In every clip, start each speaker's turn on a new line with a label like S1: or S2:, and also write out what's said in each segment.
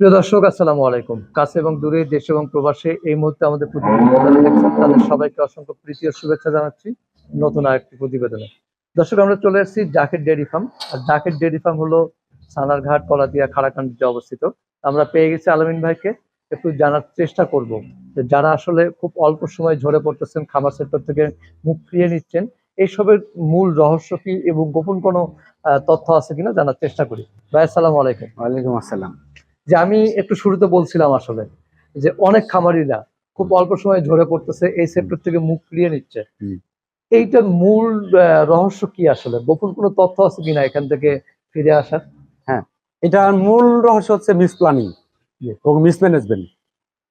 S1: প্রিয় দর্শক, আসসালামু আলাইকুম। কাছে এবং দূরে দেশ এবং প্রবাসে এই মুহূর্তে আমাদের প্রতিবেদন তাদের সবাইকে অসংখ্য প্রীতি ও শুভেচ্ছা জানাচ্ছি নতুন আরেকটি প্রতিবেদনে। দর্শক, আমরা চলে এসেছি জাকেট ডেয়ারি ফার্ম। আর জাকেট ডেয়ারি ফার্ম হলো সানারঘাট, কলাদিয়া খাড়াকান্দিতে অবস্থিত। আমরা পেয়ে গেছি আলমিন ভাইকে। একটু জানার চেষ্টা করব যে যারা আসলে খুব অল্প সময় ঝরে পড়তেছেন খাবার সেক্টর থেকে মুখ ফিরিয়ে নিচ্ছেন এইসবের মূল রহস্য কি এবং গোপন কোনো তথ্য আছে কিনা জানার চেষ্টা করি। ভাই, আসসালামু আলাইকুম।
S2: ওয়ালাইকুম আসসালাম।
S1: যে আমি একটু শুরুতে বলছিলাম আসলে যে অনেক খামারিরা খুব অল্প সময় ঝরে পড়তেছে এই সেক্টর থেকে মুখ ফিরিয়ে নিচ্ছে। এইটার মূল রহস্য কি আসলে? গোপন কোনো তথ্য আছে কিনা এখান থেকে ফিরে আসার?
S2: হ্যাঁ এটার মূল রহস্য হচ্ছে মিস প্ল্যানিং। এবং মিসম্যানেজমেন্ট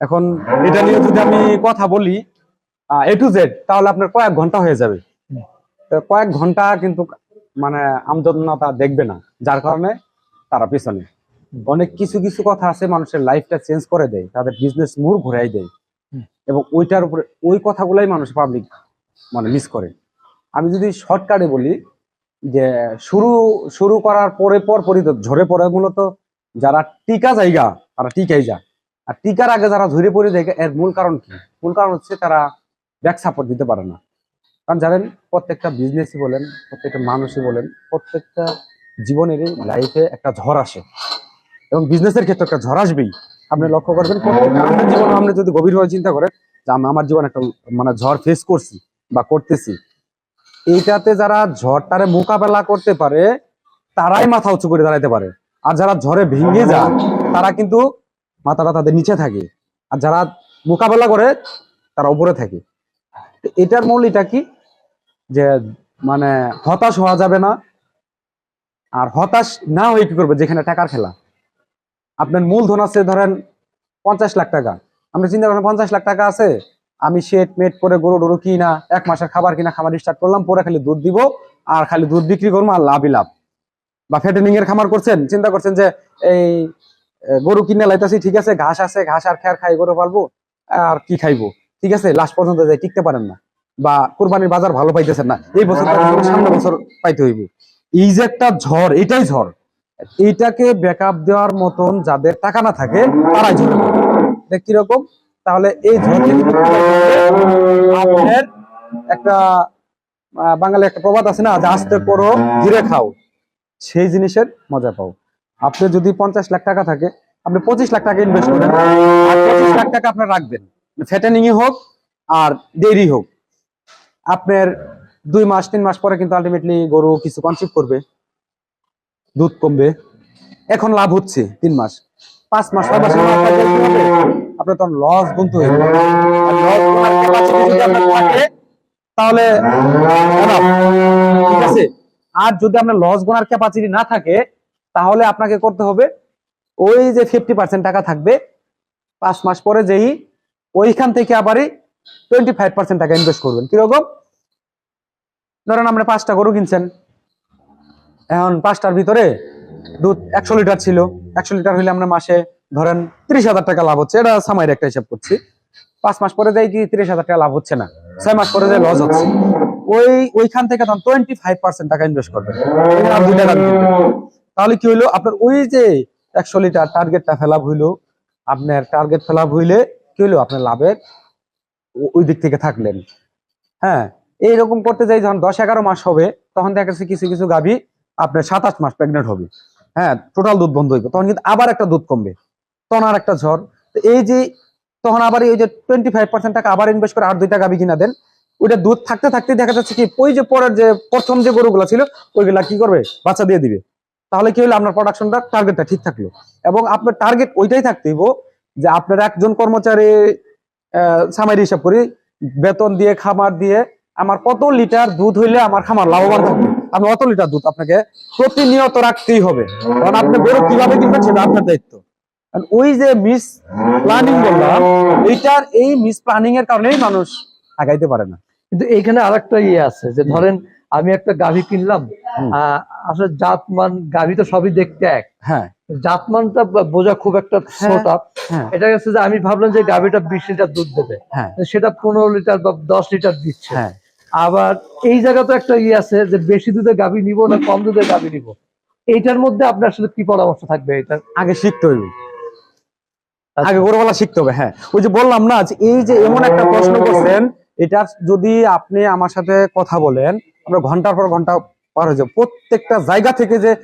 S2: এখন এটা নিয়ে যদি আমি কথা বলি এ টু জেড তাহলে আপনার কয়েক ঘণ্টা হয়ে যাবে। কয়েক ঘণ্টা কিন্তু মানে আমজনতা দেখবে না যার কারণে তারা পিছনে। অনেক কিছু কিছু কথা আছে মানুষের লাইফটা চেঞ্জ করে দেয় তাদের বিজনেস মুড ঘুরাই দেয়। এবং ওইটার উপরে ওই কথাগুলাই মানুষ পাবলিক মানে মিস করে। আমি যদি শর্টকাটে বলি যে শুরু শুরু করার পরে পর পরই ঝরে পড়ে মূলত যারা টিকা জায়গা তারা টিকাই যা আর টিকার আগে যারা ধরে পড়ে যায় এর মূল কারণ কি? মূল কারণ হচ্ছে তারা ব্যাক সাপোর্ট দিতে পারে না। কারণ জানেন প্রত্যেকটা বিজনেসই বলেন প্রত্যেকটা মানুষই বলেন প্রত্যেকটা জীবনেরই লাইফে একটা ঝড় আসে। এবং বিজনেসের ক্ষেত্রে একটা ঝড় আসবেই। আপনি লক্ষ্য করবেন প্রত্যেকটা আপনার জীবনে আপনি যদি গভীরভাবে চিন্তা করেন যে আমি আমার জীবনে একটা মানে ঝড় ফেস করছি বা করতেছি এইটাতে যারা ঝড়টারে মোকাবেলা করতে পারে তারাই মাথা উঁচু করে দাঁড়াইতে পারে। আর যারা ঝড়ে ভেঙে যায় তারা কিন্তু মাথাটা তাদের নিচে থাকে। আর যারা মোকাবেলা করে তারা উপরে থাকে। এটার মূল এটা কি? যে মানে হতাশ হওয়া যাবে না। আর হতাশ না হয়ে কি করবে? যেখানে টাকার খেলা। আপনার মূলধন আছে ধরেন পঞ্চাশ লাখ টাকা। আমরা চিন্তা করেন পঞ্চাশ লাখ টাকা আছে, আমি শেড মেট করে গরু ডরু কিনা এক মাসের খাবার কিনা, খামার স্টার্ট করলাম, পরে খালি দুধ দিব, আর খালি দুধ বিক্রি করব, আর লাভই লাভ। বা ফ্যাটেনিং এর খামার করছেন, চিন্তা করছেন যে এই গরু কিনে লাইতাছি, ঠিক আছে, ঘাস আছে, ঘাস আর খেয়ার খাই, গরু পালবো, আর কি খাইবো? ঠিক আছে লাস্ট পর্যন্ত যাই, টিকতে পারেন না। বা কোরবানির বাজার ভালো পাইতেছেন না, এই বছর সামনের বছর পাইতে হইব। এই যে একটা ঝড়, এটাই ঝড়। এইটাকে ব্যাকআপ দেওয়ার মতন যাদের টাকা না থাকে, তারাই পড়ে। কীরকম? তাহলে এই ঝড় থেকে মুক্তি পেতে হলে আপনার একটা বাঙালি একটা প্রবাদ আছে না আস্তে করো ধীরে খাও। সেই জিনিসের মজা পাও। আপনি যদি পঞ্চাশ লাখ টাকা থাকে, আপনি পঁচিশ লাখ টাকা ইনভেস্ট করেন, আর পঁচিশ লাখ টাকা আপনার রাখবেন। ফ্যাটেনিং হোক, আর ডেইরি হোক। আপনার দুই মাস, তিন মাস পরে কিন্তু আলটিমেটলি গরু কিছু কনসিভ করবে। দুধ কমবে। এখন লাভ হচ্ছে তিন মাস। পাঁচ মাস ছয় মাসের? আপনার তখন লস গুনতে হয়ে তাহলে ঠিক আছে? আর যদি আপনার লস গোনার ক্যাপাসিটি না থাকে, তাহলে আপনাকে করতে হবে, ওই যে ফিফটি পার্সেন্ট টাকা থাকবে, পাঁচ মাস পরে যেই, ওইখান থেকে আবারই টোয়েন্টি ফাইভ পার্সেন্ট টাকা ইনভেস্ট করবেন। কীরকম? ধরেন আপনি পাঁচটা গরু কিনছেন। এখন পাঁচটার ভিতরে দুধ একশো লিটার ছিল। একশো লিটার হইলে আমরা মাসে ধরেন ত্রিশ হাজার টাকা লাভ হচ্ছে। এটা সামাইয়ের একটা হিসাব করছি। পাঁচ মাস পরে যাই কি ত্রিশ হাজার টাকা লাভ হচ্ছে না। ছয় মাস পরে যাই লস হচ্ছে। ওই, ওইখান থেকে তখন টোয়েন্টি ফাইভ পার্সেন্ট টাকা ইনভেস্ট টাকা তাহলে কি হইল? আপনার ওই যে একশো লিটার টার্গেটটা ফেলাপ হইল, আপনার টার্গেট ফেলাপ হইলে কি হইল? আপনার লাভের ওই দিক থেকে থাকলেন। হ্যাঁ এইরকম করতে যাই, যখন দশ এগারো মাস হবে, তখন দেখা যাচ্ছে কিছু কিছু গাভী আপনার সাতাশ মাস প্রেগনেন্ট হবে। হ্যাঁ টোটাল দুধ বন্ধ হইবে। তখন কিন্তু আবার একটা দুধ কমবে। তখন আর একটা ঝড়। তো এই যে, তখন আবার এই যে টোয়েন্টি ফাইভ পার্সেন্ট টাকা আবার ইনভেস্ট করে আর দুইটা গাভী কিনা দেন। ওইটা দুধ থাকতে থাকতে দেখা যাচ্ছে কি, ওই যে পরের যে প্রথম যে গরুগুলো ছিল, ওইগুলা কি করবে? বাচ্চা দিয়ে দিবে। তাহলে কি হলো? আপনার প্রোডাকশনটা টার্গেটটা ঠিক থাকল। এবং আপনার টার্গেট ওইটাই থাকতে যে আপনার একজন কর্মচারী সামারি হিসাব করি, বেতন দিয়ে, খামার দিয়ে আমার কত লিটার দুধ হইলে আমার খামার লাভবান থাকবে? আমি অত লিটার দুধ আপনাকে প্রতিনিয়ত রাখতেই হবে। কারণ আপনি গরু কীভাবে কিনবেন সেটা আপনার দায়িত্ব। ওই যে মিস প্ল্যানিং বললাম এইটার এই মিস প্ল্যানিং এর কারণেই মানুষ আগাইতে পারে না।
S1: কিন্তু এইখানে আরেকটা ইয়ে আছে যে ধরেন আমি একটা গাভী কিনলাম আহ, আসলে জাতমান গাভী তো সবই দেখতে এক।
S2: হ্যাঁ।
S1: জাতমানটা বোঝা খুব একটা ছোটা।
S2: হ্যাঁ।
S1: এটা গেছে যে আমি ভাবলাম যে গাভীটা বিশ লিটার দুধ দেবে।
S2: হ্যাঁ।
S1: সেটা পনেরো লিটার বা দশ লিটার দিচ্ছে।
S2: হ্যাঁ।
S1: আবার এই জায়গা তো একটা ইয়ে আছে যে বেশি দুধে গাভী নিব না কম দুধে গাভী নিব? এইটার মধ্যে আপনার আসলে কি পরামর্শ থাকবে এটা?
S2: আগে শিখতে হইবে।
S1: আচ্ছা।
S2: আগে গরুওয়ালা শিখতে হবে হ্যাঁ। ওই যে বললাম না যে এই যে এমন একটা প্রশ্ন করছেন এটা যদি আপনি আমার সাথে কথা বলেন আমরা ঘণ্টার পর ঘণ্টা পার হয়ে যাব। প্রত্যেকটা জায়গা থেকে যে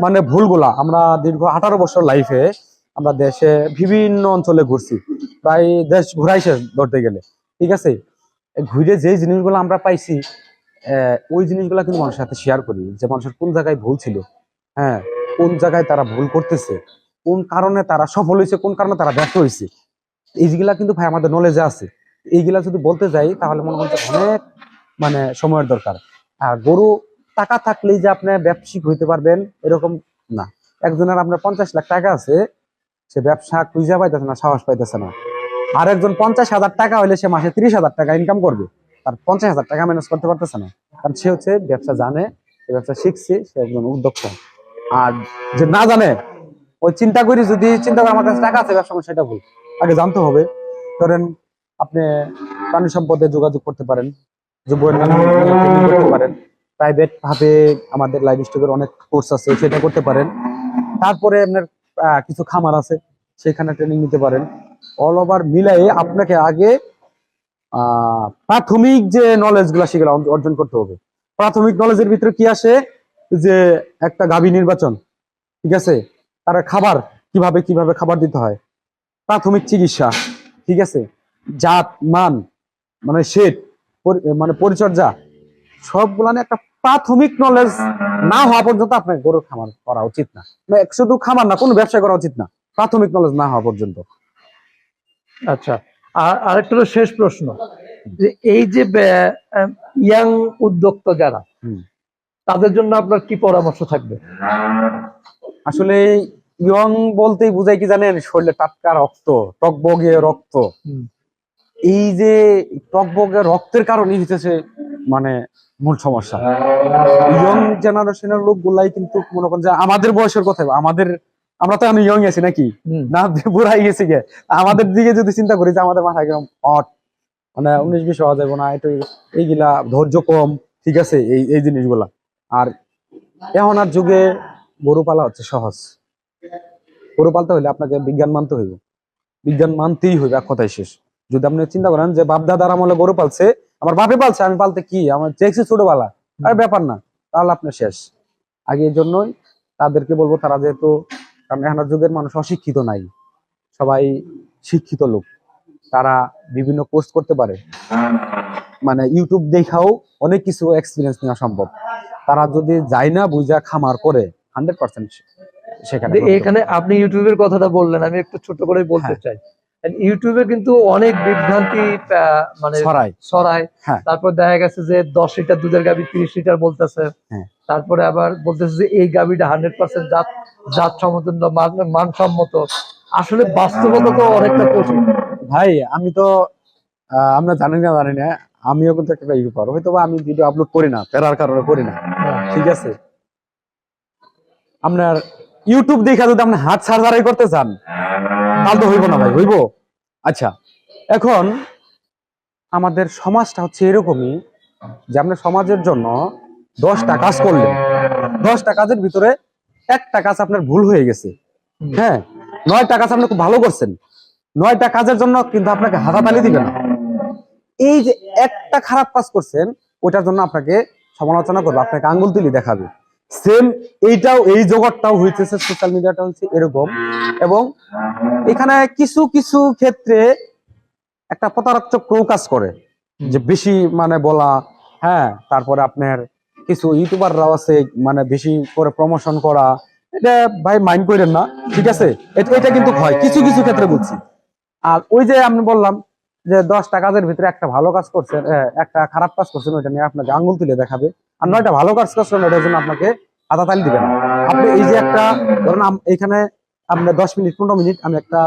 S2: মানে ভুলগুলা আমরা দীর্ঘ আঠারো বছর লাইফে আমরা দেশে বিভিন্ন অঞ্চলে ঘুরছি। প্রায় দেশ ঘুরাই শেষ ধরতে গেলে। ঠিক আছে? ঘুরে যে জিনিসগুলো আমরা পাইছি ওই জিনিসগুলো কিন্তু মানুষের সাথে শেয়ার করি। যে মানুষের কোন জায়গায় ভুল ছিল হ্যাঁ কোন জায়গায় তারা ভুল করতেছে, কোন কারণে তারা সফল হয়েছে, কোন কারণে তারা ব্যর্থ হয়েছে, এইগুলা কিন্তু ভাই আমাদের নলেজে আছে। এইগুলা যদি বলতে যাই, তাহলে মনে হচ্ছে অনেক মানে সময়ের দরকার। আর গরু টাকা থাকলেই যে আপনি ব্যবসায়িক হইতে পারবেন, এরকম না। একজনের আপনার পঞ্চাশ লাখ টাকা আছে, সে ব্যবসা খুঁজে পাইতেছে না, সাহস পাইতেছে না। আর একজন পঞ্চাশ হাজার টাকা হলে সে মাসে তিরিশ হাজার টাকা ইনকাম করবে। তার পঞ্চাশ হাজার টাকা ম্যানেজ করতে পারতেছে না। কারণ সে হচ্ছে ব্যবসা জানে, সে ব্যবসা শিখছে, সে একজন উদ্যোক্তা। আর যে না জানে, ওই চিন্তা করি যদি চিন্তা করে আমার কাছে টাকা আছে, ব্যবসা সেটা ভুল। আগে জানতে হবে। ধরেন আপনি প্রাণী সম্পদে যোগাযোগ করতে পারেন যে বইয়ের নামে training করতে পারেন। প্রাইভেট ভাবে আমাদের লাইভ স্টকের অনেক কোর্স আছে, সেটা করতে পারেন। তারপরে আপনার কিছু খামার আছে, সেখানে ট্রেনিং নিতে পারেন। অল ওভার মিলাই আপনাকে আগে প্রাথমিক যে নলেজগুলা সেগুলো অর্জন- করতে হবে। প্রাথমিক নলেজের ভিতরে কি আসে? যে একটা গাভী নির্বাচন, ঠিক আছে? তার খাবার কীভাবে কীভাবে খাবার দিতে হয়? প্রাথমিক চিকিৎসা, ঠিক আছে? জাত, মান মানে শেড মানে পরিচর্যা, সবগুলা একটা প্রাথমিক নলেজ না হওয়া পর্যন্ত আপনাকে গরুর খামার করা উচিত না। মানে শুধু খামার না, কোনো ব্যবসা করা উচিত না। প্রাথমিক নলেজ না হওয়া পর্যন্ত।
S1: আচ্ছা আর আরেকটা হলো শেষ প্রশ্ন। যে এই যে ইয়াং উদ্যোক্তা যারা তাদের জন্য আপনার কি পরামর্শ থাকবে?
S2: আসলে ইয়ং বলতেই বুঝাই কি জানেন শরীরে টাটকা রক্ত টকবগে রক্ত। এই যে টকবগে রক্তের কারণেই হইতেছে মানে মূল সমস্যা। ইয়ং জেনারেশনের লোকগুলাই কিন্তু মনে করেন যে আমাদের বয়সের কথা আমাদের আমরা তো এখন ইয়ং আছি নাকি? না বুড়াই গেছি গে আমাদের দিকে যদি চিন্তা করি যে আমাদের মাথায় কীরকম হট মানে উনিশ বিশ হওয়া যাবে না একটু এইগুলা ধৈর্য কম ঠিক আছে এই এই জিনিসগুলা। আর এখন আর যুগে গরু পালা হচ্ছে সহজ। গরু পালতে হলে আপনাকে বিজ্ঞান মানতে হইব। বিজ্ঞান মানতেই হইবে এক কথাই শেষ। যদি আপনি চিন্তা করেন যে বাপ দাদার আমলে গরু পালছে আমার বাপে পালছে আমি পালতে কি? আমার দেখছি ছোটবেলা। আর ব্যাপার না তাহলে আপনার শেষ। আগে এই জন্যই তাদেরকে বলব তারা যেহেতু কারণ এখন যুগের মানুষ অশিক্ষিত নাই। সবাই শিক্ষিত লোক। তারা বিভিন্ন কোর্স করতে পারে। মানে ইউটিউব দেখাও অনেক কিছু এক্সপিরিয়েন্স নেওয়া সম্ভব। তারা যদি যায় না বুঝা খামার করে হান্ড্রেড পার্সেন্ট সেখানে।
S1: এখানে আপনি ইউটিউবের কথাটা বললেন আমি একটু ছোট করে বলতে
S2: হ্যাঁ।
S1: চাই। ইউটিউবে কিন্তু অনেক বিভ্রান্তি মানে
S2: ছড়ায়।
S1: ছড়ায়।
S2: হ্যাঁ।
S1: তারপর দেখা গেছে যে দশ লিটার দুধের গাবি তিরিশ লিটার বলতেছে।
S2: হ্যাঁ।
S1: তারপরে আবার বলতেছে যে এই গাবিটা হান্ড্রেড পার্সেন্ট জাত জাত সম্মত মানসম্মত। আসলে বাস্তবতা তো অনেকটা কঠিন।
S2: ভাই আমি তো আমরা জানি না জানি না। আমিও কিন্তু একটা ইউটিউবার। হয়তো আমি ভিডিও আপলোড করি না ফেরার কারণে করি না।
S1: হ্যাঁ।
S2: ঠিক আছে? আপনার ইউটিউব দেখা যদি আপনি হাত সার্জারি করতে চান তাহলে তো হইব না ভাই হইব? আচ্ছা এখন আমাদের সমাজটা হচ্ছে এরকমই যে আপনি সমাজের জন্য দশটা কাজ করলেন দশটা কাজের ভিতরে একটা কাজ আপনার ভুল হয়ে গেছে। হ্যাঁ নয়টা কাজ আপনি খুব ভালো করছেন, নয়টা কাজের জন্য কিন্তু আপনাকে হাতাতালি দিবে না। এই যে একটা খারাপ কাজ করছেন ওটার জন্য আপনাকে সমালোচনা করবে, আপনাকে আঙ্গুল তুলি দেখাবে। সেম এইটাও এই জগৎটাও হইতেছে সোশ্যাল মিডিয়াটা হচ্ছে এরকম। এবং এখানে কিছু কিছু ক্ষেত্রে একটা প্রতারক চক্রও কাজ করে। যে বেশি মানে বলা হ্যাঁ তারপরে আপনার কিছু ইউটিউবাররাও আছে মানে বেশি করে প্রমোশন করা। এটা ভাই মাইন্ড করেন না ঠিক আছে? এটা কিন্তু হয় কিছু কিছু ক্ষেত্রে বুঝছি আর ওই যে আমি বললাম যে দশটা কাজের ভিতরে একটা ভালো কাজ করছেন একটা খারাপ কাজ করছেন ওইটা নিয়ে আপনাকে আঙ্গুল তুলে দেখাবে। আর নয়টা ভালো কাজ করছেন ওটার জন্য আপনাকে হাতাতালি দিবে না। আপনি এই যে একটা ধরুন এখানে আপনার দশ মিনিট পনেরো মিনিট আমি একটা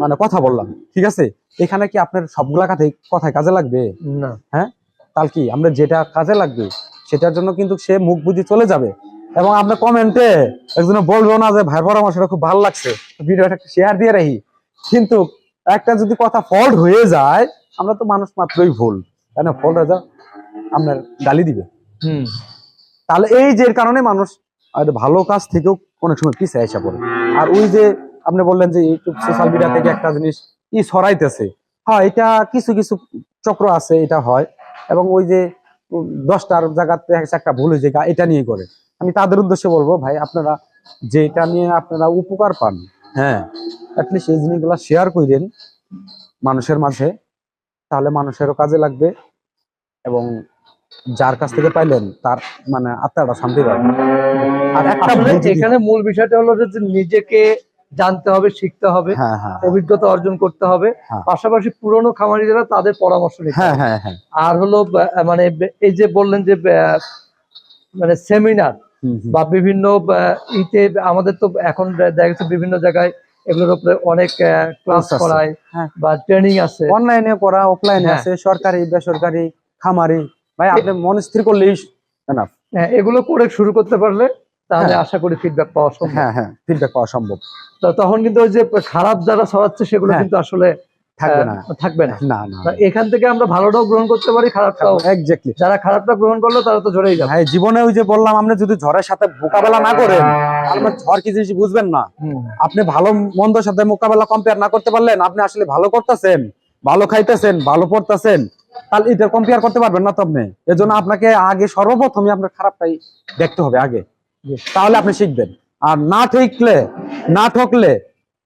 S2: মানে কথা বললাম ঠিক আছে? এখানে কি আপনার সবগুলা কথাই কথায় কাজে লাগবে?
S1: না। হ্যাঁ?
S2: তাহলে কি আমরা যেটা কাজে লাগবে সেটার জন্য কিন্তু সে মুখ বুঝি চলে যাবে। এবং আপনার কমেন্টে একজনে বলব না যে ভাই পরামর্শটা খুব ভালো লাগছে ভিডিওটা একটা শেয়ার দিয়ে রাখি। কিন্তু একটা যদি কথা ফল্ট হয়ে যায় আমরা তো মানুষ মাত্রই ভুল। তাই না? ফল্ট হয়ে যায় আপনার গালি দিবে। তাহলে এই যে কারণে মানুষ ভালো কাজ থেকেও অনেক সময় পিছিয়ে আসা পড়ে। আর ওই যে আপনি বললেন যে ইউটিউব সোশ্যাল মিডিয়া থেকে একটা জিনিস ই ছড়াইতেছে। হ্যাঁ এটা কিছু কিছু চক্র আছে, এটা হয়। এবং ওই যে দশটার জায়গাতে একটা ভুল হয়ে যায় এটা নিয়ে করে। আমি তাদের উদ্দেশ্যে বলব, ভাই, আপনারা যে এটা নিয়ে আপনারা উপকার পান হ্যাঁ অ্যাটলিস্ট এই জিনিসগুলো শেয়ার করেন মানুষের মাঝে, তাহলে মানুষেরও কাজে লাগবে এবং যার কাছ থেকে পাইলেন তার মানে আত্মাটা শান্তি পাবে আর একটা
S1: এখানে মূল বিষয়টা হলো যে নিজেকে জানতে হবে শিখতে হবে
S2: হ্যাঁ হ্যাঁ
S1: অভিজ্ঞতা অর্জন করতে হবে
S2: হ্যাঁ।
S1: পাশাপাশি পুরনো খামারি যারা তাদের পরামর্শ নিতে
S2: হ্যাঁ। হ্যাঁ হ্যাঁ
S1: আর হলো মানে এই যে বললেন যে মানে সেমিনার। বা বিভিন্ন ইতে আমাদের তো এখন দেখা যাচ্ছে বিভিন্ন জায়গায় এগুলোর উপরে অনেক ক্লাস করায়
S2: হ্যাঁ।
S1: বা ট্রেনিং আছে
S2: অনলাইনে করা অফলাইনে
S1: হ্যাঁ।
S2: আছে সরকারি বেসরকারি খামারি ভাই আপনি মন স্থির করলেই।
S1: হ্যাঁ, এগুলো করে শুরু করতে পারলে তাহলে
S2: হ্যাঁ।
S1: আশা করি ফিডব্যাক পাওয়া সম্ভব।
S2: হ্যাঁ হ্যাঁ ফিডব্যাক পাওয়া সম্ভব।
S1: তো তখন কিন্তু ওই যে খারাপ যারা ছড়াচ্ছে সেগুলো
S2: হ্যাঁ।
S1: কিন্তু আসলে
S2: থাকবে না।
S1: থাকবে না।
S2: না না
S1: এখান থেকে আমরা ভালোটাও গ্রহণ করতে পারি খারাপটাও।
S2: এক্স্যাক্টলি
S1: যারা খারাপটা গ্রহণ করল তারা তো ঝরেই যাবে।
S2: ভাই জীবনে ওই যে বললাম আপনি যদি ঝড়ের সাথে মোকাবেলা না করেন তাহলে ঝড় কি জিনিস বুঝবেন না। আপনি ভালো মন্দর সাথে মোকাবেলা কম্পেয়ার না করতে পারলেন আপনি আসলে ভালো করতেছেন ভালো খাইতেছেন ভালো পড়তেছেন। তাহলে এটা কম্পেয়ার করতে পারবেন না তো আপনি। এজন্য আপনাকে আগে সর্বপ্রথমে আপনার খারাপটাই দেখতে হবে আগে। তাহলে আপনি শিখবেন। আর না ঠিকলে না ঠকলে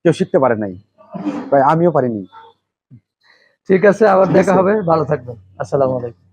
S2: কেউ শিখতে পারে নাই। তাই আমিও পারিনি।
S1: ঠিক আছে আবার দেখা হবে। ভালো থাকবেন। আসসালামু আলাইকুম।